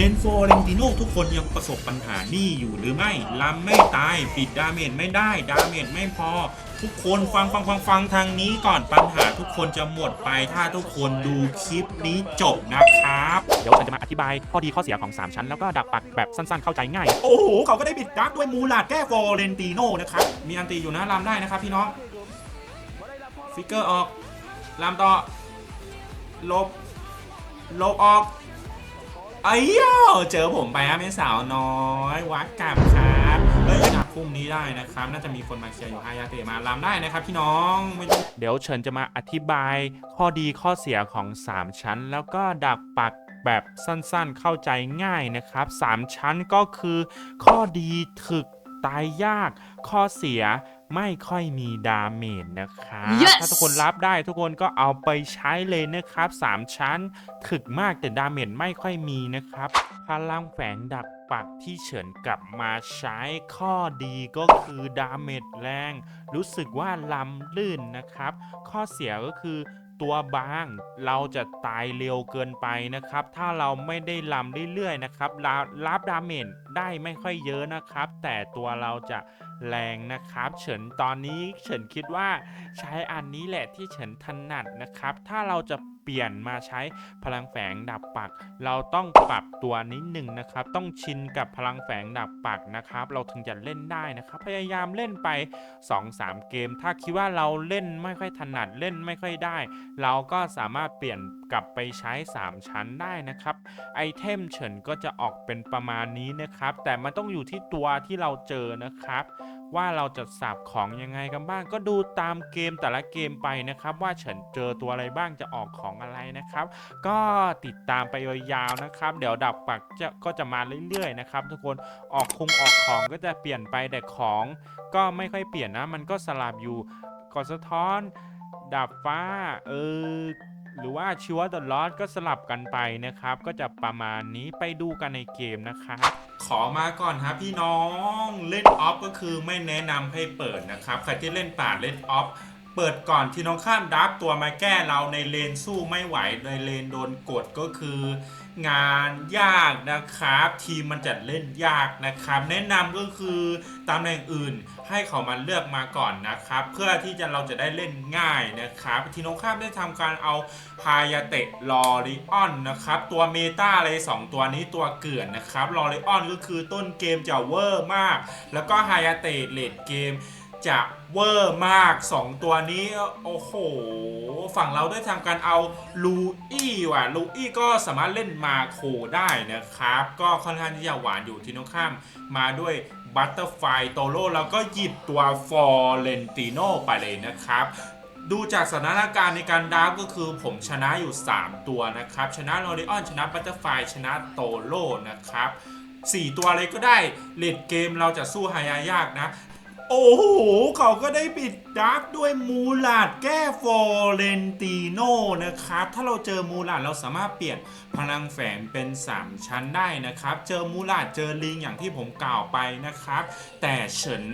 เมนโฟเรนติโนทุกคนยังประสบปัญหานี่อยู่หรือไม่ลำไม่ตาย ปิดดาเมจไม่ได้ ดาเมจไม่พอ ทุกคนฟังฟังฟังฟังทางนี้ก่อนปัญหาทุกคนจะหมดไปถ้าทุกคนดูคลิปนี้จบนะครับ เดี๋ยวฉันจะมาอธิบายข้อดีข้อเสียของ 3 ชั้น แล้วก็ดักปักแบบสั้นๆเข้าใจง่าย โอ้โห เขาก็ได้บิดดักด้วยมูลาดแก้โฟเรนติโนนะครับ มีอันตีอยู่นะลำได้นะครับพี่น้องฟิกเกอร์ออกลำต่อลบลบออก ไอ้ยอเจอผมไปฮะเป็นสาวน้อยวัดกับครับเฮ้ยดักพุ่มนี้ได้นะครับ น่าจะมีคนมาเชียร์อยู่ฮายาเตะมาลำได้นะครับพี่น้องไม่ต้องเดี๋ยวเฉินจะมาอธิบายข้อดีข้อเสียของ 3 ชั้น แล้วก็ดักปักแบบสั้นๆเข้าใจง่ายนะครับ 3 ชั้นก็คือข้อดีถึกตายยากข้อเสีย ไม่ค่อยมีดาเมจนะครับ Yes ถ้าทุกคนรับได้ทุกคนก็เอาไปใช้เลยนะครับ 3 ชั้นถึกมากแต่ดาเมจไม่ค่อยมีนะครับพลังแฝงดักปักที่เฉินกลับมาใช้ข้อดีก็คือดาเมจแรง รู้สึกว่าลำลื่นนะครับ ข้อเสียก็คือ ตัวบาง เราจะตายเร็วเกินไปนะครับ ถ้าเราไม่ได้ลำเรื่อยๆนะครับรับดาเมจได้ไม่ค่อยเยอะนะครับ แต่ตัวเราจะแรงนะครับ เฉินตอนนี้เฉินคิดว่าใช้อันนี้แหละที่เฉินถนัดนะครับ ถ้าเราจะ ปลี่ยนมาใช้พลังแฝงดับปัก เราต้องปรับตัวนิดหนึ่งนะครับ ต้องชินกับพลังแฝงดับปักนะครับ เราถึงจะเล่นได้นะครับ พยายามเล่นไป 2-3 เกม ถ้าคิดว่าเราเล่นไม่ค่อยถนัดเล่นไม่ค่อยได้ เราก็สามารถเปลี่ยนกลับไปใช้ 3 ชั้นได้นะครับ ไอเทมเฉินก็จะออกเป็นประมาณนี้นะครับ แต่มันต้องอยู่ที่ตัวที่เราเจอนะครับ ว่าเราจะสับของยังไงกันบ้าง ก็ดูตามเกมแต่ละเกมไปนะครับ ว่าเฉินเจอตัวอะไรบ้างจะออกของอะไรนะครับ ก็ติดตามไปยาวๆนะครับ เดี๋ยวดับปักจะก็จะมาเรื่อยๆนะครับทุกคนออกคงออกของก็จะเปลี่ยนไปแต่ของ ก็ไม่ค่อยเปลี่ยนนะ มันก็สลับอยู่กดสะท้อนดับฟ้า เออ หรือว่าชิวตลอดก็สลับกันไปนะครับ ก็จะประมาณนี้ไปดูกันในเกมนะครับขอมาก่อนครับพี่น้องเล่นออฟก็คือไม่แนะนำให้เปิดนะครับใครที่เล่นป่าเล่นออฟเปิดก่อนที่น้องข้ามดับตัวมาแก้เราในเลนสู้ไม่ไหวในเลนโดนกดก็คือ งานยากนะครับ ทีมมันจัดเล่นยากนะครับ แนะนำก็คือตำแหน่งอื่นให้เขามาเลือกมาก่อนนะครับ เพื่อที่จะเราจะได้เล่นง่ายนะครับทีน้องข้ามได้ทำการเอาฮายาเตะลอริออนนะครับตัวเมตาเลย2ตัวนี้ตัวเกลื่อนนะครับลอริออนก็คือต้นเกมจะเวอร์มาก แล้วก็ฮายาเตะเลดเกม จะเวอร์มาก 2 ตัวนี้ โอ้โห ฝั่งเราได้ทำการเอาลูอี้ว่ะลูอี้ก็สามารถเล่นมาโคได้นะครับ ก็ค่อนข้างที่จะหวานอยู่ที่น้องข้ามมาด้วยบัตเตอร์ไฟโตโร่แล้วก็หยิบตัวฟอร์เรนติโนไปเลยนะครับดูจากสถานการณ์ในการดราฟก็คือผมชนะอยู่ 3 ตัวนะครับ ชนะโรดิออนชนะบัตเตอร์ไฟชนะโตโร่นะครับ 4 ตัวเลยก็ได้เลดเกมเราจะสู้หายายากนะ โอ้โห เขาก็ได้ปิดดักด้วยมูลาดแก้ฟอร์เรนติโนนะครับ ถ้าเราเจอมูลาดเราสามารถเปลี่ยนพลังแฝงเป็น 3 ชั้นได้นะครับ เจอมูลาดเจอลิงอย่างที่ผมกล่าวไปนะครับ แต่เฉิน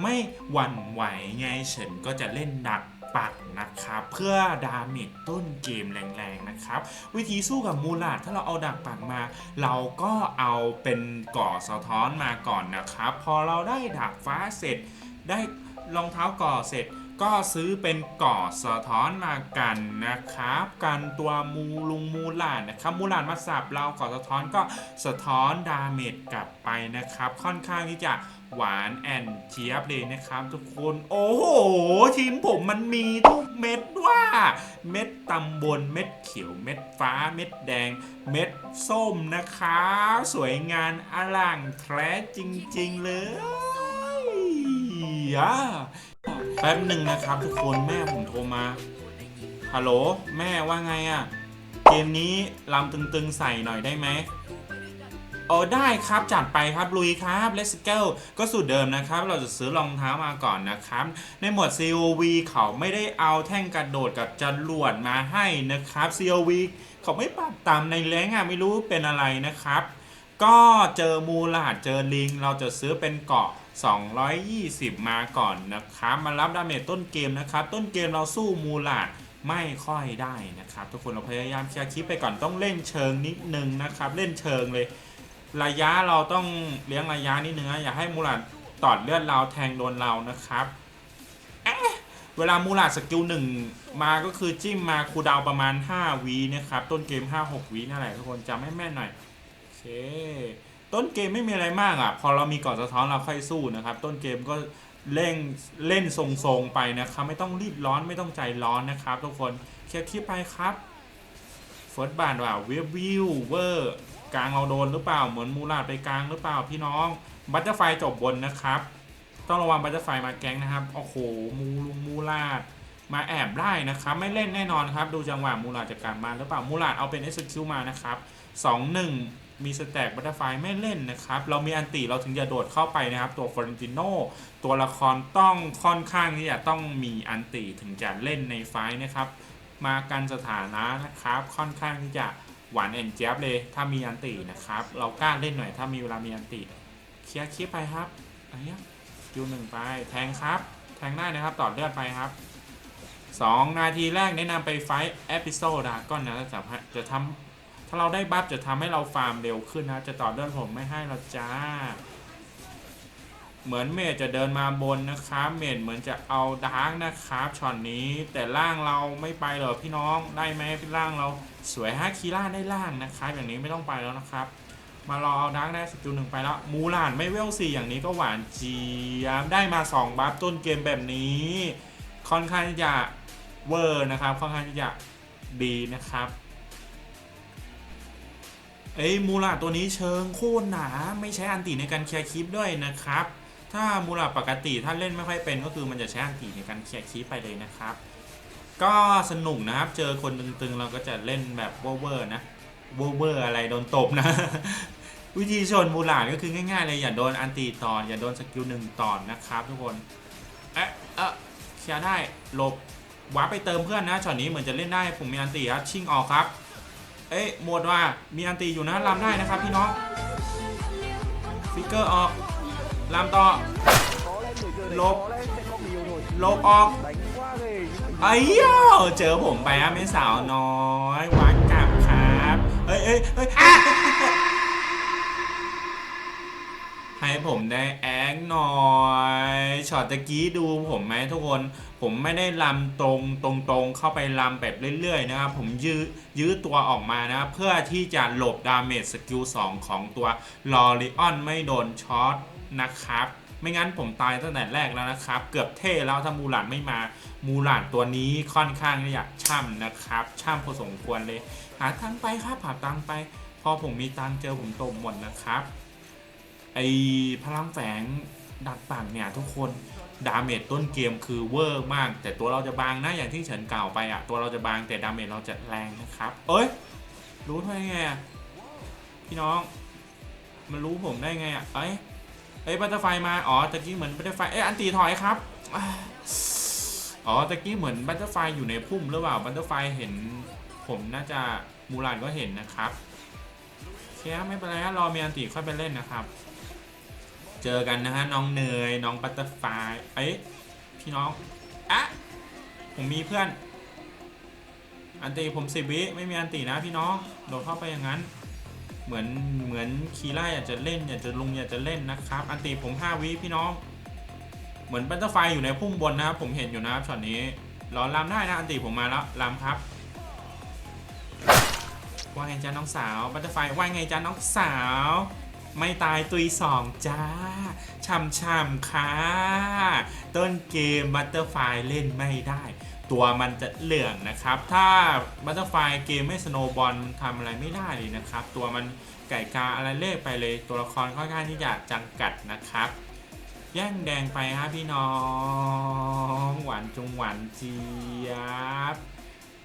ไม่หวั่นไหวไงเฉินก็จะเล่นดักปักนะครับเพื่อดาเมจต้นเกมแรงๆนะครับ วิธีสู้กับมูลาดถ้าเราเอาดักปักมา เราก็เอาเป็นก่อสะท้อนมาก่อนนะครับ พอเราได้ดักฟ้าเสร็จ ได้รองเท้าก่อเสร็จ ก็ซื้อเป็นก่อสะท้อนมากันนะครับ กันตัวมูลุงมูลาดนะครับมูลาดมาสับเราก่อสะท้อนก็สะท้อนดาเมจกลับไปนะครับ ค่อนข้างที่จะหวานแอนเจี๊ยบเลยนะครับทุกคน โอ้โหทีมผมมันมีทุกเม็ดว่า เม็ดตำบลเม็ดเขียวเม็ดฟ้าเม็ดแดง เม็ดส้มนะคะ สวยงามอลังแท้จริง ๆ เลย อะแป๊บหนึ่งนะครับ ทุกคนแม่ผมโทรมา ฮัลโหล แม่ว่าไงอะ่ะ เกมนี้ลำตึงๆใส่หน่อยได้ไหมโอ้ได้ครับจัดไปครับลุยครับ let's go ก็สูตรเดิมนะครับ เราจะซื้อรองเท้ามาก่อนนะครับ ในหมวด COV เขาไม่ได้เอาแท่งกระโดดกับจรวดมาให้นะครับ COV เขาไม่ปรับตามในแรงอะไม่รู้เป็นอะไรนะครับ ก็เจอมูลาดเจอลิง เราจะซื้อเป็นเกาะ 220 มาก่อนนะครับมารับดาเมจต้นเกมนะครับ ต้นเกมเราสู้มูลาดไม่ค่อยได้นะครับ ทุกคนเราพยายามเคลียร์คลิปไปก่อนต้องเล่นเชิงนิดนึงนะครับ เล่นเชิงเลย ระยะเราต้องเลี้ยงระยะนิดนึงนะอย่าให้มูลาดตอดเลือดเราแทงโดนเรานะครับเเวลามูลาดสกิลหนึ่งมาก็คือจิ้มมาคูดาวประมาณ5วีนะครับ ต้นเกม 5-6วีนั่นแหละทุกคนจำให้แม่นหน่อยโอเค ต้นเกมไม่มีอะไรมากอะ พอเรามีก่อนสะท้อนเราค่อยสู้นะครับ ต้นเกมก็เล่งเล่นทรงๆไปนะครับ ไม่ต้องรีบร้อนไม่ต้องใจร้อนนะครับ ทุกคนเคลียร์คลิปไปครับเฟิร์สบาทว่าเวฟวิวเวอร์กลางเราโดนหรือเปล่าเหมือนมูลาดไปกลางหรือเปล่าพี่น้องบัตเตอร์ไฟจบบนนะครับ ต้องระวังบัตเตอร์ไฟมาแก๊งนะครับโอ้โหมูลุงมูลาดมาแอบได้นะครับไม่เล่นแน่นอนครับ ดูจังหวะมูลาดจะกลับมาหรือเปล่ามูลาดเอาเป็น s q มานะครับ2-1 มีสแต็กบัตเตอร์ไฟไม่เล่นนะครับ เรามีอันติเราถึงจะโดดเข้าไปนะครับ ตัวฟอร์เรนติโนตัวละครต้องค่อนข้างที่จะต้องมีอันติถึงจะเล่นในไฟนะครับ มากันสถานะนะครับค่อนข้างที่จะหวานแอนเจี๊ยบเลย ถ้ามีอันตินะครับ เรากล้าเล่นหน่อยถ้ามีเวลามีอันติเคลียร์คลิปไปครับอันนี้คิวหนึ่งไปแทงครับ แทงได้นะครับต่อเลือดไปครับสองนาทีแรกแนะนำไปไฟท์เอพิโซดาก้อนนะจะจะทำ ถ้าเราได้บัฟจะทำให้เราฟาร์มเร็วขึ้นนะ จะต่อเลือดผมไม่ให้เราจ้า เหมือนเมจจะเดินมาบนนะครับ เมจเหมือนจะเอาดาร์กนะครับช็อตนี้ แต่ล่างเราไม่ไปเหรอพี่น้องได้ไหมพี่ล่างเราสวยฮะคีร่าได้ล่างนะครับ อย่างนี้ไม่ต้องไปแล้วนะครับ มารอเอาดาร์กได้สกิลหนึ่งไปแล้วมูหลานไม่เวลสี่อย่างนี้ก็หวานเจี๊ยบได้มาสองบัฟต้นเกมแบบนี้ ค่อนข้างจะเวอร์นะครับค่อนข้างจะดีนะครับ เอ้ยมูลาตัวนี้เชิงโคตรหนาไม่ใช้อันติในการเคลียร์คลิปด้วยนะครับ ถ้ามูลาปกติถ้าเล่นไม่ค่อยเป็นก็คือมันจะใช้อันติในการเคลียร์คลิปไปเลยนะครับ ก็สนุกนะครับ เจอคนตึงๆเราก็จะเล่นแบบเวอร์นะเวอร์อะไรโดนตบนะ วิธีชนมูลาก็คือง่ายๆเลยอย่าโดนอันติต่ออย่าโดนสกิลหนึ่งต่อนนะครับทุกคนเอ๊ะเอะเคลียร์ได้หลบวาร์ปไปเติมเพื่อนนะช็อตนี้เหมือนจะเล่นได้ผมมีอันตีครับชิงออกครับ เอ๊ะหมดว่ามีอันตีอยู่นะลำได้นะครับพี่น้องฟิกเกอร์ออกลำต่อ ลบ ลบออกไอ้ยเจอผมไปอะไม่สาวน้อยวัดกลับครับ เอ้ยเอ้ยเอ้ยอะ ให้ผมได้แอคหน่อยช็อตตะกี้ดูผมไหมทุกคน ผมไม่ได้ลำตรงตรงตรงๆเข้าไปลำแบบเรื่อยๆนะครับ ผมยื้อยื้อตัวออกมานะครับเพื่อที่จะหลบดาเมจสกิล2ของตัวลอริออนไม่โดนช็อตนะครับไม่งั้นผมตายตั้งแต่แรกแล้วนะครับ เกือบเท่แล้วถ้ามูหลานไม่มา มูหลานตัวนี้ค่อนข้างที่จะช่ำนะครับ ช่ำพอสมควรเลย หาตังไปครับหาตังไป พอผมมีตังเจอผมตบหมดนะครับ ไอพลังแฝงดักปั่นเนี่ยทุกคนดาเมจต้นเกมคือเวอร์มาก แต่ตัวเราจะบางนะอย่างที่เฉินกล่าวไปอะตัวเราจะบางแต่ดาเมจเราจะแรงนะครับ เอ้ย รู้ได้ไงอะพี่น้อง มันรู้ผมได้ไงอะเอ้ยเอ้ยบัตเตอร์ไฟมาอ๋อตะกี้เหมือนบัตเตอร์ไฟเอ้ยอันตีถอยครับอ๋อตะกี้เหมือนบัตเตอร์ไฟอยู่ในพุ่มหรือเปล่าบัตเตอร์ไฟเห็น ผมน่าจะมูรานก็เห็นนะครับเคครับไม่เป็นไรฮะรอเมีอันตีค่อยไปเล่นนะครับ เจอกันนะฮะน้องเนยน้องบัตเตอร์ไฟเอ้ยพี่น้องอะผมมีเพื่อน อันตีผมสิบวิไม่มีอันตีนะพี่น้องโดดเข้าไปอย่างนั้น เหมือนเหมือนคีร่าอยากจะเล่นอยากจะลุงอยากจะเล่นนะครับ อันตีผม5วิพี่น้อง เหมือนบัตเตอร์ไฟอยู่ในพุ่มบนนะครับผมเห็นอยู่นะครับช็อตนี้รอลำได้นะอันตีผมมาแล้วลำครับว่าไงจ้าน้องสาวบัตเตอร์ไฟว่าไงจ้าน้องสาว ไม่ตายตุยสองจ้าช่ำช่ำๆค่ะ ต้นเกมบัตเตอร์ไฟเล่นไม่ได้ ตัวมันจะเหลืองนะครับ ถ้าบัตเตอร์ไฟเกมไม่สโนบอลมันทำอะไรไม่ได้เลยนะครับ ตัวมันไก่กาอะไรเลขไปเลย ตัวละครค่อนข้างที่จะจังกัดนะครับ แย่งแดงไปฮะพี่น้อง หวานจงหวานเจี๊ยบ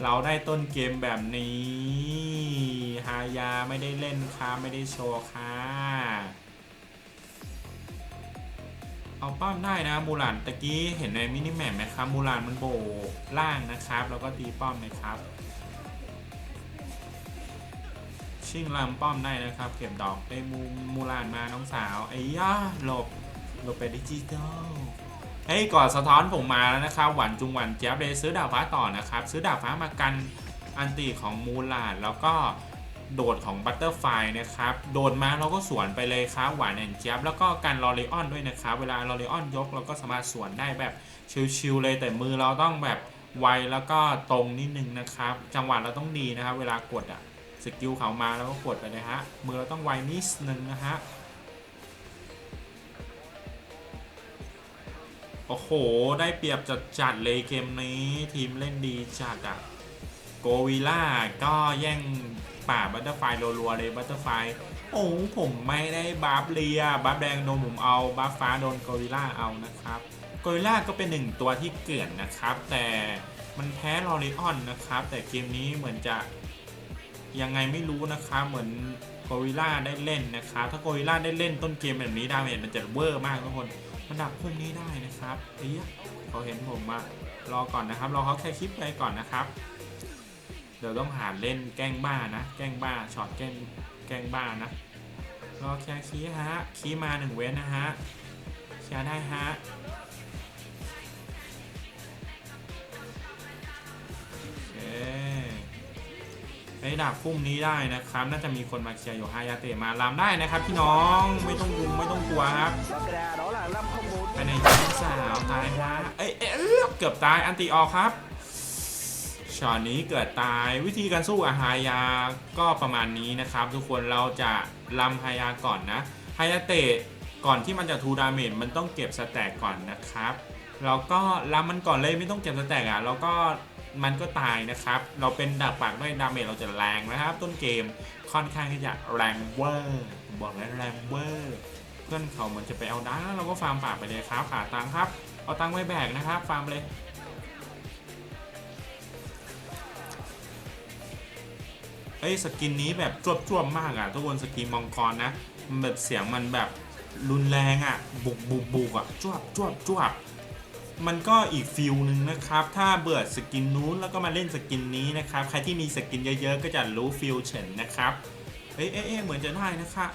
เราได้ต้นเกมแบบนี้ฮายาไม่ได้เล่นค่ะไม่ได้โชว์ค่ะเอาป้อมได้นะมูลานตะกี้เห็นในมินิแมปไหมครับมูลานมันโบล่างนะครับ แล้วก็ตีป้อมนะครับ ชิงลำป้อมได้นะครับ เก็บดอกไอ้มูมูลานมาน้องสาวไอ้ย่าหลบหลบไปดิจิตอล เฮ้ยก่อนสะท้อนผมมาแล้วนะครับ หวานจุงหวานเจี๊ยบเลยซื้อดาบฟ้าต่อนะครับ ซื้อดาบฟ้ามากันอันตีของมูลานแล้วก็โดดของบัตเตอร์ไฟนะครับ โดดมาเราก็สวนไปเลยครับหวานแอนเจี๊ยบแล้วก็การลอเรออนด้วยนะครับ เวลาลอเรออนยกเราก็สามารถสวนได้แบบชิวๆเลยแต่มือเราต้องแบบไวแล้วก็ตรงนิดนึงนะครับ จังหวะเราต้องดีนะครับ เวลากดอะสกิลเขามาแล้วก็กดไปเลยฮะมือเราต้องไวนิดนึงนะฮะ โอ้โห ได้เปรียบจัดจัดเลยเกมนี้ทีมเล่นดีจัดอะโกวิล่าก็แย่งป่าบัตเตอร์ไฟรัวๆเลยบัตเตอร์ไฟโอ้ผมไม่ได้บัฟเลียบัฟแดงโดนผมเอาบัฟฟ้าโดนโกวิล่าเอานะครับโกวิล่าก็เป็นหนึ่งตัวที่เกลื่อนนะครับ แต่มันแพ้ลอริออนนะครับ แต่เกมนี้เหมือนจะยังไงไม่รู้นะครับเหมือนโกวิล่าได้เล่นนะครับถ้าโกวิล่าได้เล่นต้นเกมแบบนี้ดาเมจมันจะเวอร์มากทุกคน มันดับพวกนี้ได้นะครับเฮ้ยเขาเห็นผมอะรอก่อนนะครับ รอเขาแค่คลิปไปก่อนนะครับ เดี๋ยวต้องหาเล่นแกล้งบ้านะ แกล้งบ้า ช็อตแกล้งแกล้งบ้านะ รอแค่คีฮะ คีมาหนึ่งเว้นนะฮะแชร์ได้ฮะโอเคไอ้ดาบพุ่มนี้ได้นะครับ น่าจะมีคนมาเคลียร์อยู่ฮายาเตะมาลามได้นะครับพี่น้อง ไม่ต้องกลัวไม่ต้องกลัวครับาวตายฮะเอ้ยเอ้ยเอ้ยเกือบตายอันติออกครับช็อตนี้เกิดตายวิธีการสู้กับฮายาก็ประมาณนี้นะครับ ทุกคนเราจะลำฮายาก่อนนะฮายาเตะก่อนที่มันจะทูดาเมจมันต้องเก็บสแต็กก่อนนะครับเราก็ลำมันก่อนเลยไม่ต้องเก็บสแต็กอะเราก็มันก็ตายนะครับ เราเป็นดักปากด้วยดาเมจเราจะแรงนะครับ ต้นเกมค่อนข้างที่จะแรงเวอร์บอกแล้วแรงเวอร์เพื่อนเขาเหมือนจะไปเอาด้าเราก็ฟาร์มป่าไปเลยครับหาตังครับ เอาตังค์ไว้แบกนะครับฟาร์มเลยเอ้ยสกินนี้แบบจวบจวบมากอะทุกคนสกินมังกรนะมันแบบเสียงมันแบบรุนแรงอะบุกบุกบุกอะจวบจวบจวบมันก็อีกฟิลหนึ่งนะครับ ถ้าเบื่อสกินนู้นแล้วก็มาเล่นสกินนี้นะครับ ใครที่มีสกินเยอะๆ ก็จะรู้ฟิลเฉินนะครับ เอ้ยเอ้ยเหมือนจะได้นะครับ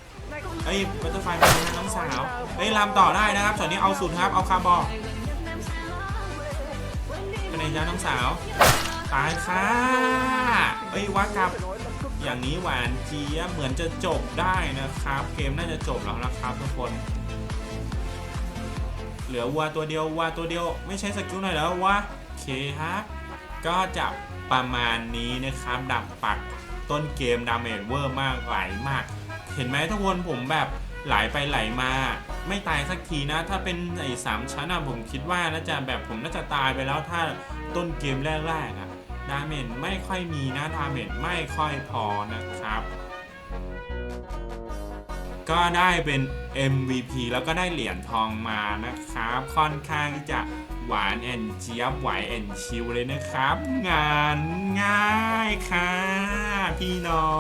เอ้ยบัตเตอร์ไฟเป็นไงนะน้องสาว เอ้ยลำต่อได้นะครับช็อตนี้เอาสุดครับ เอาคาร์บอ กเป็นไงจ๊ะน้องสาว ตายค่ะเอ้ยว่ากับ อย่างนี้หวานเจี๊ยบเหมือนจะจบได้นะครับ เกมน่าจะจบแล้วนะครับทุกคน เหลือวัวตัวเดียววัวตัวเดียว ไม่ใช้สกิลหน่อยแล้ววะโอเคครับก็จะประมาณนี้นะครับดับปักต้นเกมดาเมจเวอร์มากไหลมาก เห็นไหมทุกคนผมแบบ ไหลไปไหลมา ไม่ตายสักทีนะ ถ้าเป็นไอ้สามชั้นอะผมคิดว่าน่าจะแบบผมน่าจะตายไปแล้วถ้าต้นเกมแรกๆอะดาเมจไม่ค่อยมีนะดาเมจไม่ค่อยพอนะครับ ก็ได้เป็น MVP แล้วก็ได้เหรียญทองมานะครับ ค่อนข้างที่จะหวานแอนเจี๊ยบไหวแอนชิวเลยนะครับ งานง่ายค่ะ พี่น้อ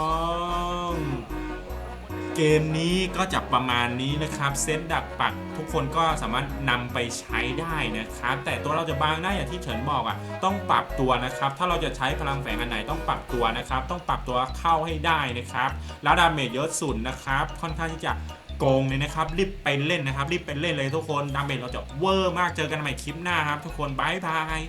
ง เกมนี้ก็จะประมาณนี้นะครับเซตดักปักทุกคนก็สามารถนำไปใช้ได้นะครับ แต่ตัวเราจะบางได้อย่างที่เฉินบอกอะต้องปรับตัวนะครับ ถ้าเราจะใช้พลังแฝงอันไหนต้องปรับตัวนะครับ ต้องปรับตัวเข้าให้ได้นะครับ แล้วดาเมจเยอะสุดนะครับ ค่อนข้างที่จะโกงเลยนะครับ รีบไปเล่นนะครับ รีบไปเล่นเลยทุกคนดาเมจเราจะเวอร์มากเจอกันใหม่คลิปหน้าครับ ทุกคนบายบาย